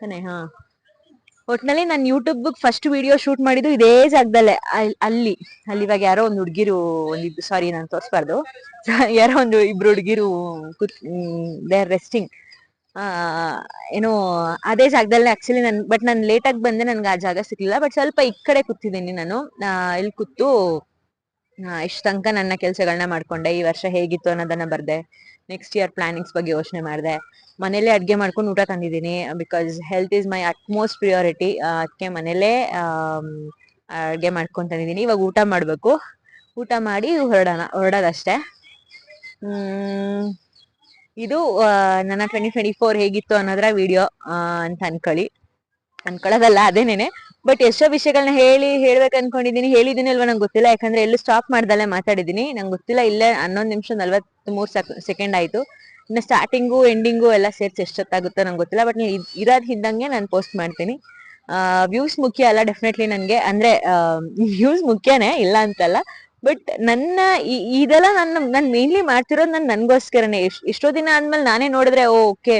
ತಾನೆ? ಹಾ. ಒಟ್ನಲ್ಲಿ ನಾನು ಯೂಟ್ಯೂಬ್ ಫಸ್ಟ್ ವಿಡಿಯೋ ಶೂಟ್ ಮಾಡಿದ್ದು ಇದೇ ಜಾಗದಲ್ಲೇ, ಅಲ್- ಅಲ್ಲಿ. ಅಲ್ಲಿ ಇವಾಗ ಯಾರೋ ಒಂದು ಹುಡುಗಿರು ಒಂದಿದ್ದು ಸಾರಿ ನಾನು ತೋರಿಸ್ಬಾರ್ದು. ಯಾರೋ ಒಂದು ಇಬ್ರು ಹುಡುಗಿರು ದೇ ಆರ್ ರೆಸ್ಟಿಂಗ್ ಏನೋ ಅದೇ ಜಾಗದಲ್ಲೇ ಆಕ್ಚುಲಿ ನಾನು ಬಟ್ ನಾನು ಲೇಟಾಗಿ ಬಂದೆ, ನನ್ಗೆ ಆ ಜಾಗ ಸಿಗ್ಲಿಲ್ಲ. ಬಟ್ ಸ್ವಲ್ಪ ಈ ಕಡೆ ಕೂತಿದ್ದೀನಿ ನಾನು. ಇಲ್ಲಿ ಕೂತು ಇಷ್ಟು ತನಕ ನನ್ನ ಕೆಲಸಗಳನ್ನ ಮಾಡ್ಕೊಂಡೆ. ಈ ವರ್ಷ ಹೇಗಿತ್ತು ಅನ್ನೋದನ್ನ ಬರ್ದೆ. ನೆಕ್ಸ್ಟ್ ಇಯರ್ ಪ್ಲಾನಿಂಗ್ಸ್ ಬಗ್ಗೆ ಯೋಚನೆ ಮಾಡಿದೆ. ಮನೇಲೆ ಅಡ್ಗೆ ಮಾಡ್ಕೊಂಡು ಊಟ ತಂದಿದ್ದೀನಿ because health is my utmost priority ಅದಕ್ಕೆ ಮನೇಲೆ ಅಡ್ಗೆ ಮಾಡ್ಕೊಂಡು ತಂದಿದ್ದೀನಿ. ಇವಾಗ ಊಟ ಮಾಡಬೇಕು. ಊಟ ಮಾಡಿ ಹೊರಡೋಣ, ಹೊರಡೋದಷ್ಟೇ. ಇದು ನನ್ನ ಟ್ವೆಂಟಿ ಟ್ವೆಂಟಿ ಫೋರ್ ಹೇಗಿತ್ತು ಅನ್ನೋದ್ರ ವಿಡಿಯೋ ಅಂತ ಅನ್ಕೊಳ್ಳಿ. ಅನ್ಕೊಳ್ಳೋದಲ್ಲ, ಅದೇನೇನೆ. ಬಟ್ ಎಷ್ಟೋ ವಿಷಯಗಳನ್ನ ಹೇಳಿ ಹೇಳ್ಬೇಕು ಅನ್ಕೊಂಡಿದೀನಿ. ಹೇಳಿದೀನಿ ಅಲ್ವಾ ನಂಗೆ ಗೊತ್ತಿಲ್ಲ. ಯಾಕಂದ್ರೆ ಎಲ್ಲೂ ಸ್ಟಾಪ್ ಮಾಡ್ದಲ್ಲೇ ಮಾತಾಡಿದೀನಿ. ನಂಗೆ ಗೊತ್ತಿಲ್ಲ. ಇಲ್ಲೇ ಹನ್ನೊಂದು ನಿಮಿಷ ನಲ್ವತ್ತ್ ಮೂರ್ ಸೆಕೆಂಡ್ ಆಯ್ತು. ಇನ್ನು ಸ್ಟಾರ್ಟಿಂಗು ಎಂಡಿಂಗು ಎಲ್ಲ ಸೇರ್ಸಿ ಎಷ್ಟೊತ್ತಾಗುತ್ತೋ ನಂಗೆ ಗೊತ್ತಿಲ್ಲ. ಬಟ್ ನೀವು ಇರೋದ್ ಇದ್ದಂಗೆ ನಾನು ಪೋಸ್ಟ್ ಮಾಡ್ತೀನಿ. ವ್ಯೂಸ್ ಮುಖ್ಯ ಅಲ್ಲ ಡೆಫಿನೆಟ್ಲಿ ನನಗೆ ಅಂದ್ರೆ ವ್ಯೂಸ್ ಮುಖ್ಯನೇ ಇಲ್ಲ ಅಂತಲ್ಲ. ಬಟ್ ನನ್ನ ಇದೆಲ್ಲ ನನ್ನ, ನಾನು ಮೇನ್ಲಿ ಮಾಡ್ತಿರೋದು ನಾನು ನನ್ಗೋಸ್ಕರನೇ. ಎಷ್ಟೋ ದಿನ ಆದ್ಮೇಲೆ ನಾನೇ ನೋಡಿದ್ರೆ ಓಕೆ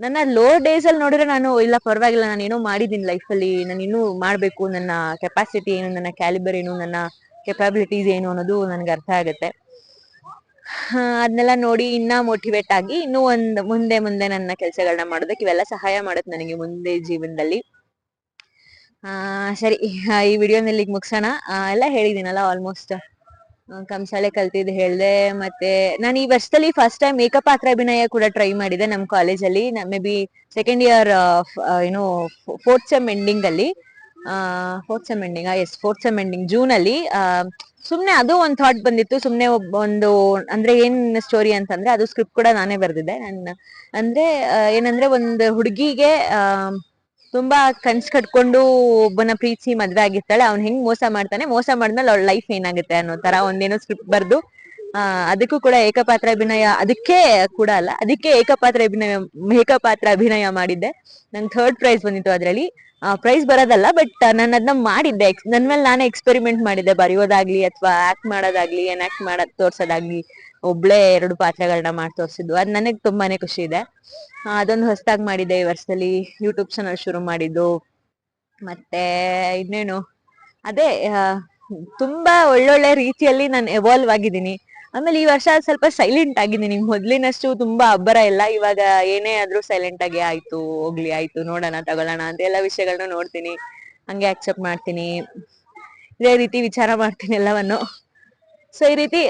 ನನ್ನ ಲೋ ಡೇಸ್ ಅಲ್ಲಿ ನೋಡಿದ್ರೆ ನಾನು, ಇಲ್ಲ, ಪರವಾಗಿಲ್ಲ, ನಾನು ಏನೋ ಮಾಡಿದ್ದೀನಿ ಲೈಫಲ್ಲಿ ನಾನು ಇನ್ನೂ ಮಾಡಬೇಕು. ನನ್ನ ಕೆಪಾಸಿಟಿ ಏನು, ನನ್ನ ಕ್ಯಾಲಿಬರ್ ಏನು, ನನ್ನ ಕೆಪಾಬಿಲಿಟೀಸ್ ಏನು ಅನ್ನೋದು ನನ್ಗೆ ಅರ್ಥ ಆಗುತ್ತೆ. ಅದನ್ನೆಲ್ಲ ನೋಡಿ ಇನ್ನ ಮೋಟಿವೇಟ್ ಆಗಿ ಇನ್ನೂ ಒಂದ್ ಮುಂದೆ ಮುಂದೆ ನನ್ನ ಕೆಲಸಗಳನ್ನ ಮಾಡೋದಕ್ಕೆ ಇವೆಲ್ಲ ಸಹಾಯ ಮಾಡುತ್ತೆ ನನಗೆ ಮುಂದೆ ಜೀವನದಲ್ಲಿ. ಆ, ಸರಿ, ಈ ವಿಡಿಯೋನಲ್ಲಿ ಮುಗಿಸೋಣ. ಎಲ್ಲ ಹೇಳಿದ್ದೀನಲ್ಲ ಆಲ್ಮೋಸ್ಟ್ ಕಂಸಾಳೆ ಕಲ್ತಿದ್ ಹೇಳ್ದೆ, ಮತ್ತೆ ನಾನು ಈ ವರ್ಷದಲ್ಲಿ ಫಸ್ಟ್ ಟೈಮ್ ಏಕಪಾತ್ರ ಅಭಿನಯ ಕೂಡ ಟ್ರೈ ಮಾಡಿದೆ ನಮ್ಮ ಕಾಲೇಜಲ್ಲಿ ಮೇ ಬಿ ಸೆಕೆಂಡ್ ಇಯರ್ ಏನು ಫೋರ್ತ್ ಸೆಮ್ ಎಂಡಿಂಗ್ ಅಲ್ಲಿ. Fourth sem ending yes fourth sem ending June ಅಲ್ಲಿ. ಸುಮ್ನೆ ಅದು ಒಂದ್ ಥಾಟ್ ಬಂದಿತ್ತು, ಸುಮ್ನೆ ಒಂದು, ಅಂದ್ರೆ ಏನ್ ಸ್ಟೋರಿ ಅಂತಂದ್ರೆ ಅದು ಸ್ಕ್ರಿಪ್ಟ್ ಕೂಡ ನಾನೇ ಬರ್ದಿದ್ದೆ. ನನ್ನ, ಅಂದ್ರೆ ಏನಂದ್ರೆ ಒಂದು ಹುಡುಗಿಗೆ, ಆ ತುಂಬಾ ಕನ್ಸ್ ಕಟ್ಕೊಂಡು ಒಬ್ಬನ ಪ್ರೀತಿಸಿ ಮದ್ವೆ ಆಗಿರ್ತಾಳೆ, ಅವ್ನ್ ಹೆಂಗ್ ಮೋಸ ಮಾಡ್ತಾನೆ, ಮೋಸ ಮಾಡಿದ್ಮೇಲೆ ಅವಳ ಲೈಫ್ ಏನಾಗುತ್ತೆ ಅನ್ನೋ ತರ ಒಂದೇನೋ ಸ್ಕ್ರಿಪ್ಟ್ ಬರ್ದು, ಆ, ಅದಕ್ಕೂ ಕೂಡ ಏಕಪಾತ್ರ ಅಭಿನಯ, ಅದಕ್ಕೆ ಕೂಡ ಅಲ್ಲ, ಅದಕ್ಕೆ ಏಕಪಾತ್ರ ಅಭಿನಯ ಏಕಪಾತ್ರ ಅಭಿನಯ ಮಾಡಿದ್ದೆ. ನಂಗೆ ಥರ್ಡ್ ಪ್ರೈಸ್ ಬಂದಿತ್ತು ಅದ್ರಲ್ಲಿ. ಪ್ರೈಸ್ ಬರೋದಲ್ಲ ಬಟ್ ನಾನು ಅದನ್ನ ಮಾಡಿದ್ದೆ. ನನ್ನ ನನ್ ಮೇಲೆ ನಾನೇ ಎಕ್ಸ್ಪೆರಿಮೆಂಟ್ ಮಾಡಿದ್ದೆ, ಬರೆಯೋದಾಗ್ಲಿ ಅಥವಾ ಆಕ್ಟ್ ಮಾಡೋದಾಗ್ಲಿ, ಏನ್ ಆಕ್ಟ್ ಮಾಡೋದ್ ತೋರ್ಸೋದಾಗ್ಲಿ. ಒಬ್ಳೆ ಎರಡು ಪಾತ್ರಗಳನ್ನ ಮಾಡಿ ತೋರಿಸಿದ್ವು. ಅದ್ ನನಗ್ ತುಂಬಾನೇ ಖುಷಿ ಇದೆ. ಅದೊಂದು ಹೊಸದಾಗಿ ಮಾಡಿದ್ದೆ ಈ ವರ್ಷದಲ್ಲಿ ಯೂಟ್ಯೂಬ್ ಚಾನಲ್ ಶುರು ಮಾಡಿದ್ದು. ಮತ್ತೆ ಇನ್ನೇನು? ಅದೇ ತುಂಬಾ ಒಳ್ಳೊಳ್ಳೆ ರೀತಿಯಲ್ಲಿ ನಾನು ಎವಾಲ್ವ್ ಆಗಿದ್ದೀನಿ. ಆಮೇಲೆ ಈ ವರ್ಷ ಸ್ವಲ್ಪ ಸೈಲೆಂಟ್ ಆಗಿದ್ದೀನಿ. ಮೊದ್ಲಿನಷ್ಟು ತುಂಬಾ ಅಬ್ಬರ ಇಲ್ಲ ಇವಾಗ ಏನೇ ಆದ್ರೂ ಸೈಲೆಂಟ್ ಆಗಿ ಆಯ್ತು, ಹೋಗ್ಲಿ, ಆಯ್ತು, ನೋಡೋಣ, ತಗೊಳ್ಳೋಣ ಅಂತ ಎಲ್ಲ ವಿಷಯಗಳನ್ನ ನೋಡ್ತೀನಿ. ಹಂಗೆ ಅಕ್ಸೆಪ್ಟ್ ಮಾಡ್ತೀನಿ. ಇದೇ ರೀತಿ ವಿಚಾರ ಮಾಡ್ತೀನಿ ಎಲ್ಲವನ್ನು. ಸೊ ಈ ರೀತಿ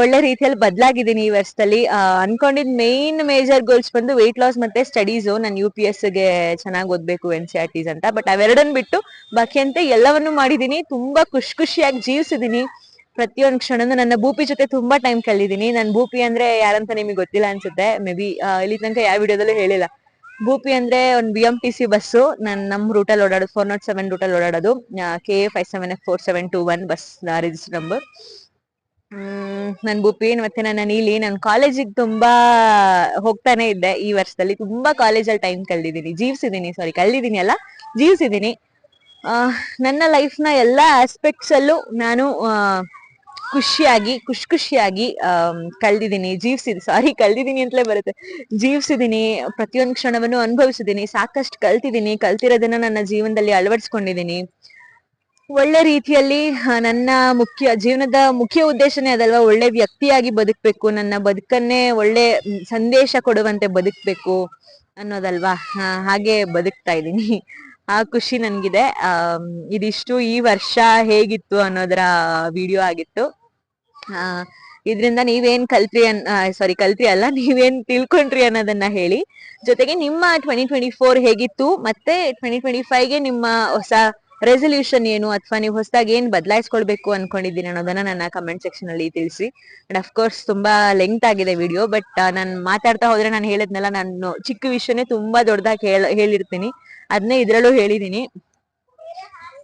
ಒಳ್ಳೆ ರೀತಿಯಲ್ಲಿ ಬದಲಾಗಿದ್ದೀನಿ ಈ ವರ್ಷದಲ್ಲಿ. ಅನ್ಕೊಂಡಿದ್ ಮೇನ್ ಮೇಜರ್ ಗೋಲ್ಸ್ ಬಂದು ವೆಯ್ಟ್ ಲಾಸ್ ಮತ್ತೆ ಸ್ಟಡೀಸು ನಾನು ಯು ಪಿ ಎಸ್ಗೆ ಚೆನ್ನಾಗಿ ಓದ್ಬೇಕು ಎನ್ ಸಿ ಆರ್ ಟಿಸ್ ಅಂತ. ಬಟ್ ಅವೆರಡನ್ನು ಬಿಟ್ಟು ಬಾಕಿ ಅಂತ ಎಲ್ಲವನ್ನು ಮಾಡಿದೀನಿ. ತುಂಬಾ ಖುಷಿ ಖುಷಿಯಾಗಿ ಜೀವಿಸಿದೀನಿ. ಪ್ರತಿಯೊಂದು ಕ್ಷಣನೂ ನನ್ನ ಭೂಪಿ ಜೊತೆ ತುಂಬಾ ಟೈಮ್ ಕಳೆದಿದ್ದೀನಿ ನನ್ನ ಭೂಪಿ ಅಂದ್ರೆ ಯಾರಂತ ನಿಮಗೆ ಗೊತ್ತಿಲ್ಲ ಅನ್ಸುತ್ತೆ. ಮೇ ಬಿ ಇಲ್ಲಿ ತನಕ ಯಾವ ವಿಡಿಯೋದಲ್ಲೂ ಹೇಳಿಲ್ಲ. ಭೂಪಿ ಅಂದ್ರೆ ಒಂದು B M T C bus ನನ್ ನಮ್ಮ ರೂಟಲ್ಲಿ ಓಡಾಡೋದು ಫೋರ್ ನಾಟ್ ಸೆವೆನ್ ರೂಟಲ್ಲಿ ಓಡಾಡೋದು. K A five seven four seven two one bus register number ನನ್ ಭೂಪಿ ಮತ್ತೆ ನನ್ನ ನೀಲಿ, ನನ್ ಕಾಲೇಜಿಗೆ ತುಂಬಾ ಹೋಗ್ತಾನೆ ಇದ್ದೆ ಈ ವರ್ಷದಲ್ಲಿ. ತುಂಬಾ ಕಾಲೇಜಲ್ಲಿ ಟೈಮ್ ಕಳ್ದಿದ್ದೀನಿ. ಜೀವಿಸಿದೀನಿ ಸಾರಿ ಕಳ್ದಿದ್ದೀನಿ ಅಲ್ಲ, ಜೀವಿಸಿದೀನಿ. ನನ್ನ ಲೈಫ್ನ ಎಲ್ಲಾ ಆಸ್ಪೆಕ್ಟ್ಸ್ ಅಲ್ಲೂ ನಾನು ಖುಷಿಯಾಗಿ, ಖುಷಿ ಖುಷಿಯಾಗಿ ಕಳ್ದಿದ್ದೀನಿ ಜೀವಿಸಿದ್ ಸಾರಿ ಕಳ್ದಿದ್ದೀನಿ ಅಂತಲೇ ಬರುತ್ತೆ. ಜೀವಿಸಿದೀನಿ, ಪ್ರತಿಯೊಂದು ಕ್ಷಣವನ್ನು ಅನುಭವಿಸಿದ್ದೀನಿ ಸಾಕಷ್ಟು ಕಲ್ತಿದ್ದೀನಿ ಕಲ್ತಿರೋದನ್ನ ನನ್ನ ಜೀವನದಲ್ಲಿ ಅಳವಡಿಸ್ಕೊಂಡಿದ್ದೀನಿ ಒಳ್ಳೆ ರೀತಿಯಲ್ಲಿ ನನ್ನ ಮುಖ್ಯ, ಜೀವನದ ಮುಖ್ಯ ಉದ್ದೇಶನೇ ಅದಲ್ವಾ? ಒಳ್ಳೆ ವ್ಯಕ್ತಿಯಾಗಿ ಬದುಕ್ಬೇಕು, ನನ್ನ ಬದುಕನ್ನೇ ಒಳ್ಳೆ ಸಂದೇಶ ಕೊಡುವಂತೆ ಬದುಕ್ಬೇಕು ಅನ್ನೋದಲ್ವಾ? ಹಾಗೆ ಬದುಕ್ತಾ ಇದ್ದೀನಿ. ಆ ಖುಷಿ ನನ್ಗಿದೆ. ಇದಿಷ್ಟು ಈ ವರ್ಷ ಹೇಗಿತ್ತು ಅನ್ನೋದರ ವಿಡಿಯೋ ಆಗಿತ್ತು. ಇದ್ರಿಂದ ನೀವೇನ್ ಕಲ್ತ್ರಿ ಅನ್ ಸಾರಿ ಕಲ್ತ್ರಿ ಅಲ್ಲ, ನೀವೇನ್ ತಿಳ್ಕೊಂಡ್ರಿ ಅನ್ನೋದನ್ನ ಹೇಳಿ. ಜೊತೆಗೆ ನಿಮ್ಮ ಟ್ವೆಂಟಿ ಟ್ವೆಂಟಿ ಫೋರ್ ಹೇಗಿತ್ತು? ಮತ್ತೆ ಟ್ವೆಂಟಿ ಟ್ವೆಂಟಿ ಫೈವ್ಗೆ ನಿಮ್ಮ ಹೊಸ ರೆಸೊಲ್ಯೂಷನ್ ಏನು ಅಥವಾ ನೀವು ಹೊಸದಾಗಿ ಏನ್ ಬದಲಾಯಿಸ್ಕೊಳ್ಬೇಕು ಅನ್ಕೊಂಡಿದ್ದೀನಿ ಅನ್ನೋದನ್ನ ನನ್ನ ಕಮೆಂಟ್ ಸೆಕ್ಷನ್ ಅಲ್ಲಿ ತಿಳಿಸಿ. ಅಂಡ್ ಅಫ್ಕೋರ್ಸ್ ತುಂಬಾ ಲೆಂತ್ ಆಗಿದೆ ವಿಡಿಯೋ ಬಟ್ ನಾನು ಮಾತಾಡ್ತಾ ಹೋದ್ರೆ ನಾನು ಹೇಳಿದ್ನಲ್ಲ, ನಾನು ಚಿಕ್ಕ ವಿಷಯನೇ ತುಂಬಾ ದೊಡ್ಡದಾಗಿ ಹೇಳ, ಹೇಳಿರ್ತೀನಿ. ಅದನ್ನೇ ಇದ್ರಲ್ಲೂ ಹೇಳಿದೀನಿ.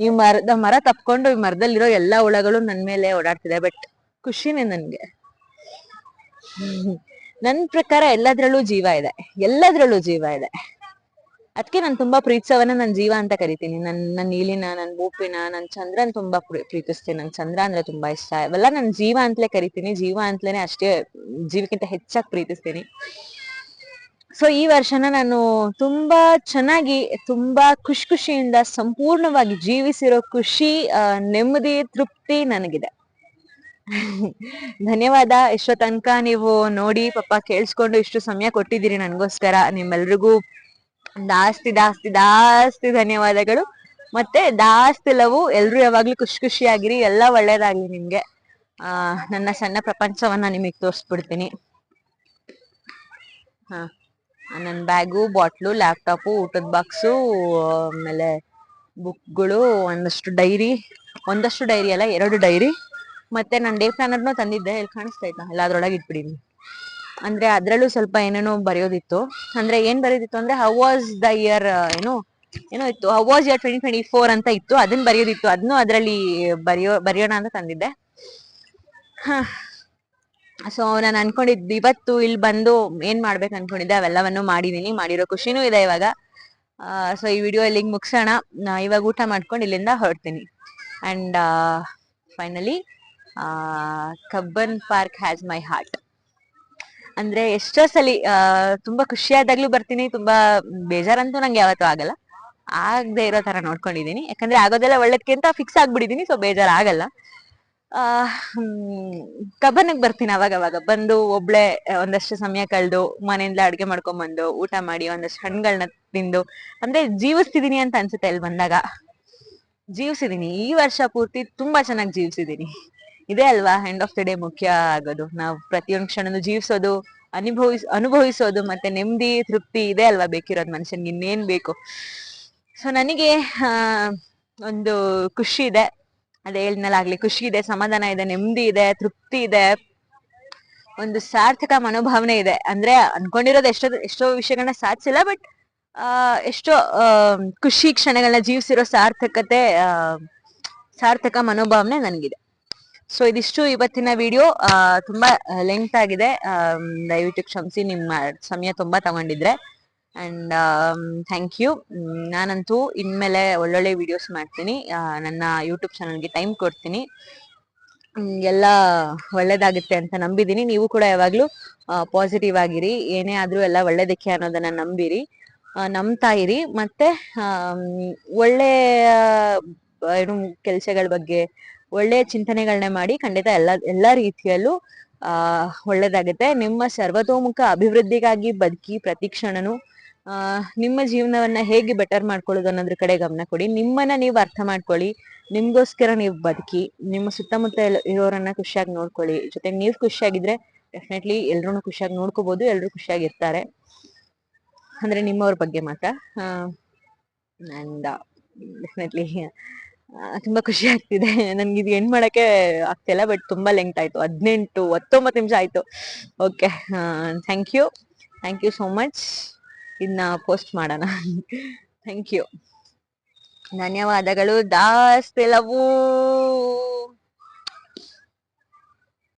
ಈ ಮರದ, ಮರ ತಪ್ಕೊಂಡು ಈ ಮರದಲ್ಲಿರೋ ಎಲ್ಲಾ ಹುಳಗಳು ನನ್ ಮೇಲೆ ಓಡಾಡ್ತಿದೆ ಬಟ್ ಖುಷಿನೇ ನನ್ಗೆ. ನನ್ ಪ್ರಕಾರ ಎಲ್ಲದ್ರಲ್ಲೂ ಜೀವ ಇದೆ. ಎಲ್ಲದ್ರಲ್ಲೂ ಜೀವ ಇದೆ. ಅದಕ್ಕೆ ನಾನು ತುಂಬಾ ಪ್ರೀತಿಸೋವನ್ನ ನನ್ ಜೀವ ಅಂತ ಕರಿತೀನಿ. ನನ್ನ ನನ್ ನೀಲಿನ, ನನ್ ಭೂಪಿನ ನನ್ನ ಚಂದ್ರನ್ ತುಂಬಾ ಪ್ರೀ- ಪ್ರೀತಿಸ್ತೀನಿ. ನನ್ ಚಂದ್ರ ಅಂದ್ರೆ ತುಂಬಾ ಇಷ್ಟ. ಇವೆಲ್ಲ ನನ್ ಜೀವ ಅಂತಲೇ ಕರಿತೀನಿ. ಜೀವ ಅಂತಲೇ ಅಷ್ಟೇ ಜೀವಕ್ಕಿಂತ ಹೆಚ್ಚಾಗಿ ಪ್ರೀತಿಸ್ತೀನಿ. ಸೊ ಈ ವರ್ಷನ ನಾನು ತುಂಬಾ ಚೆನ್ನಾಗಿ, ತುಂಬಾ ಖುಷಿ ಖುಷಿಯಿಂದ, ಸಂಪೂರ್ಣವಾಗಿ ಜೀವಿಸಿರೋ ಖುಷಿ ನೆಮ್ಮದಿ, ತೃಪ್ತಿ ನನಗಿದೆ. ಧನ್ಯವಾದ. ಇಷ್ಟೋ ತನಕ ನೀವು ನೋಡಿ ಪಾಪ ಕೇಳಿಸ್ಕೊಂಡು ಇಷ್ಟು ಸಮಯ ಕೊಟ್ಟಿದ್ದೀರಿ ನನಗೋಸ್ಕರ. ನಿಮ್ಮೆಲ್ರಿಗೂ ಜಾಸ್ತಿ ದಾಸ್ತಿ ಜಾಸ್ತಿ ಧನ್ಯವಾದಗಳು. ಮತ್ತೆ ದಾಸ್ತಿ ಲವು ಎಲ್ರು ಯಾವಾಗ್ಲೂ ಖುಷಿ ಖುಷಿಯಾಗಿರಿ, ಎಲ್ಲ ಒಳ್ಳೇದಾಗ್ಲಿ ನಿಮ್ಗೆ. ಆ, ನನ್ನ ಸಣ್ಣ ಪ್ರಪಂಚವನ್ನ ನಿಮಗೆ ತೋರಿಸ್ಬಿಡ್ತೀನಿ. ಹಾ, ನನ್ನ ಬ್ಯಾಗು, ಬಾಟ್ಲು, ಲ್ಯಾಪ್ಟಾಪು, ಊಟದ ಬಾಕ್ಸು, ಆಮೇಲೆ ಬುಕ್ಗಳು, ಒಂದಷ್ಟು ಡೈರಿ ಒಂದಷ್ಟು ಡೈರಿ ಅಲ್ಲ, ಎರಡು ಡೈರಿ. ಮತ್ತೆ ನಾನು ಡೇ ಪ್ಲಾನರ್ನು ತಂದಿದ್ದೆ, ಇಲ್ಲಿ ಕಾಣಿಸ್ತಾ ಇಲ್ಲ ಎಲ್ಲ ಅದ್ರೊಳಗೆ ಇಟ್ಬಿಡೀನಿ ಅಂದ್ರೆ ಅದ್ರಲ್ಲೂ ಸ್ವಲ್ಪ ಏನೇನೋ ಬರೆಯೋದಿತ್ತು. ಅಂದ್ರೆ ಏನ್ ಬರೆಯೋದಿತ್ತು ಅಂದ್ರೆ ಹೌ ವಾಸ್ ದ ಇಯರ್ ಏನು, ಏನೋ ಇತ್ತು. How was year twenty twenty four ಅಂತ ಇತ್ತು. ಅದನ್ನ ಬರೆಯೋದಿತ್ತು. ಅದನ್ನು ಅದರಲ್ಲಿ ಬರೆಯೋ, ಬರೆಯೋಣ ಅಂತ ತಂದಿದ್ದೆ. ಸೊ ನಾನು ಅನ್ಕೊಂಡಿದ್ದು ಇವತ್ತು ಇಲ್ಲಿ ಬಂದು ಏನ್ ಮಾಡ್ಬೇಕು ಅನ್ಕೊಂಡಿದ್ದೆ, ಅವೆಲ್ಲವನ್ನು ಮಾಡಿದೀನಿ, ಮಾಡಿರೋ ಖುಷಿನೂ ಇದೆ ಇವಾಗ. ಸೊ ಈ ವಿಡಿಯೋ ಇಲ್ಲಿಗೆ ಮುಗಿಸೋಣ. ಇವಾಗ ಊಟ ಮಾಡ್ಕೊಂಡು ಇಲ್ಲಿಂದ ಹೊರಡ್ತೀನಿ. And finally Cubbon park has my heart ಅಂದ್ರೆ ಎಷ್ಟೋ ಸಲಿ ಆ, ತುಂಬಾ ಖುಷಿಯಾದಾಗ್ಲೂ ಬರ್ತೀನಿ ತುಂಬಾ ಬೇಜಾರಂತೂ ನಂಗೆ ಯಾವತ್ತೂ ಆಗಲ್ಲ. ಆಗದೆ ಇರೋ ತರ ನೋಡ್ಕೊಂಡಿದೀನಿ ಯಾಕಂದ್ರೆ ಆಗೋದೆಲ್ಲ ಒಳ್ಳೆದಕ್ಕಿಂತ ಫಿಕ್ಸ್ ಆಗ್ಬಿಟ್ಟಿದೀನಿ ಸೊ ಬೇಜಾರ್ ಆಗಲ್ಲ ಆ ಕಬ್ಬನಿಗೆ ಬರ್ತೀನಿ ಅವಾಗ ಅವಾಗ. ಬಂದು ಒಬ್ಳೆ ಒಂದಷ್ಟು ಸಮಯ ಕಳೆದು ಮನೆಯಿಂದ ಅಡ್ಗೆ ಮಾಡ್ಕೊಂಡ್ ಬಂದು ಊಟ ಮಾಡಿ ಒಂದಷ್ಟು ಹಣ್ಣುಗಳನ್ನ ತಿಂದು ಅಂದ್ರೆ ಜೀವಿಸ್ತಿದೀನಿ ಅಂತ ಅನ್ಸುತ್ತೆ ಇಲ್ಲಿ ಬಂದಾಗ. ಜೀವಿಸಿದೀನಿ. ಈ ವರ್ಷ ಪೂರ್ತಿ ತುಂಬಾ ಚೆನ್ನಾಗಿ ಜೀವಿಸಿದೀನಿ. ಇದೇ ಅಲ್ವಾ? ಎಂಡ್ ಆಫ್ ದ ಡೇ ಮುಖ್ಯ ಆಗೋದು. ನಾವು ಪ್ರತಿಯೊಂದು ಕ್ಷಣನು ಜೀವಿಸೋದು, ಅನುಭವಿಸ್, ಅನುಭವಿಸೋದು ಮತ್ತೆ ನೆಮ್ಮದಿ, ತೃಪ್ತಿ ಇದೆ ಅಲ್ವಾ ಬೇಕಿರೋದು ಮನುಷ್ಯನ್ಗೆ ಇನ್ನೇನ್ ಬೇಕು? ಸೊ ನನಗೆ ಒಂದು ಖುಷಿ ಇದೆ. ಅದೇ ಹೇಳ್ನಲ್ಲಾಗ್ಲಿ ಖುಷಿ ಇದೆ, ಸಮಾಧಾನ ಇದೆ, ನೆಮ್ಮದಿ ಇದೆ, ತೃಪ್ತಿ ಇದೆ. ಒಂದು ಸಾರ್ಥಕ ಮನೋಭಾವನೆ ಇದೆ. ಅಂದ್ರೆ ಅನ್ಕೊಂಡಿರೋದು ಎಷ್ಟೋ ಎಷ್ಟೋ ವಿಷಯಗಳನ್ನ ಸಾಧಿಸಿಲ್ಲ ಬಟ್ ಎಷ್ಟೋ ಖುಷಿ ಕ್ಷಣಗಳನ್ನ ಜೀವಿಸಿರೋ ಸಾರ್ಥಕತೆ ಸಾರ್ಥಕ ಮನೋಭಾವನೆ ನನಗಿದೆ. ಸೊ ಇದಿಷ್ಟು ಇವತ್ತಿನ ವಿಡಿಯೋ ತುಂಬಾ ಲೆಂತ್ ಆಗಿದೆ. ದಯವಿಟ್ಟು ಕ್ಷಮಿಸಿ, ನಿಮ್ಮ ಸಮಯ ತುಂಬಾ ತಗೊಂಡಿದ್ರೆ. ಅಂಡ್ ಥ್ಯಾಂಕ್ ಯು ನಾನಂತೂ ಇನ್ಮೇಲೆ ಒಳ್ಳೊಳ್ಳೆ ವಿಡಿಯೋಸ್ ಮಾಡ್ತೀನಿ. ನನ್ನ ಯೂಟ್ಯೂಬ್ ಚಾನಲ್ಗೆ ಟೈಮ್ ಕೊಡ್ತೀನಿ. ಎಲ್ಲ ಒಳ್ಳೇದಾಗುತ್ತೆ ಅಂತ ನಂಬಿದೀನಿ ನೀವು ಕೂಡ ಯಾವಾಗ್ಲೂ ಪಾಸಿಟಿವ್ ಆಗಿರಿ. ಏನೇ ಆದ್ರೂ ಎಲ್ಲ ಒಳ್ಳೇದಕ್ಕೆ ಅನ್ನೋದನ್ನ ನಂಬಿರಿ. ನಂಬ್ತಾ ಇರಿ ಮತ್ತೆ ಒಳ್ಳೆಯ ಒಳ್ಳೆ ಏನು ಕೆಲಸಗಳ ಬಗ್ಗೆ ಒಳ್ಳೆಯ ಚಿಂತನೆಗಳನ್ನ ಮಾಡಿ ಖಂಡಿತ ಎಲ್ಲ, ಎಲ್ಲಾ ರೀತಿಯಲ್ಲೂ, ಆ, ಒಳ್ಳೇದಾಗುತ್ತೆ. ನಿಮ್ಮ ಸರ್ವತೋಮುಖ ಅಭಿವೃದ್ಧಿಗಾಗಿ ಬದುಕಿ ಪ್ರತಿ ಕ್ಷಣನು, ಆ, ನಿಮ್ಮ ಜೀವನವನ್ನ ಹೇಗೆ ಬೆಟರ್ ಮಾಡ್ಕೊಳ್ಳೋದು ಅನ್ನೋದ್ರ ಕಡೆ ಗಮನ ಕೊಡಿ. ನಿಮ್ಮನ್ನ ನೀವು ಅರ್ಥ ಮಾಡ್ಕೊಳ್ಳಿ. ನಿಮ್ಗೋಸ್ಕರ ನೀವು ಬದುಕಿ, ನಿಮ್ಮ ಸುತ್ತಮುತ್ತ ಇರೋರನ್ನ ಖುಷಿಯಾಗಿ ನೋಡ್ಕೊಳ್ಳಿ. ಜೊತೆಗೆ ನೀವು ಖುಷಿಯಾಗಿದ್ರೆ ಡೆಫಿನೆಟ್ಲಿ ಎಲ್ರೂ ಖುಷಿಯಾಗಿ ನೋಡ್ಕೋಬಹುದು ಎಲ್ರು ಖುಷಿಯಾಗಿರ್ತಾರೆ. ಅಂದ್ರೆ ನಿಮ್ಮವ್ರ ಬಗ್ಗೆ ಮಾತ್ರ. ಅಂಡ್ ಡೆಫಿನೆಟ್ಲಿ ತುಂಬಾ ಖುಷಿ ಆಗ್ತಿದೆ. ನನ್ಗೆ ಇದು ಎಂಡ್ ಮಾಡಕ್ಕೆ ಆಗ್ತಿಲ್ಲ ಬಟ್ ತುಂಬಾ ಲೆಂತ್ ಆಯ್ತು. ಹದಿನೆಂಟು, ಹತ್ತೊಂಬತ್ತು ನಿಮಿಷ ಆಯ್ತು. Okay thank you thank you so much ಇದನ್ನ ಪೋಸ್ಟ್ ಮಾಡೋಣ. ಥ್ಯಾಂಕ್ ಯು ಧನ್ಯವಾದಗಳು. ಲವು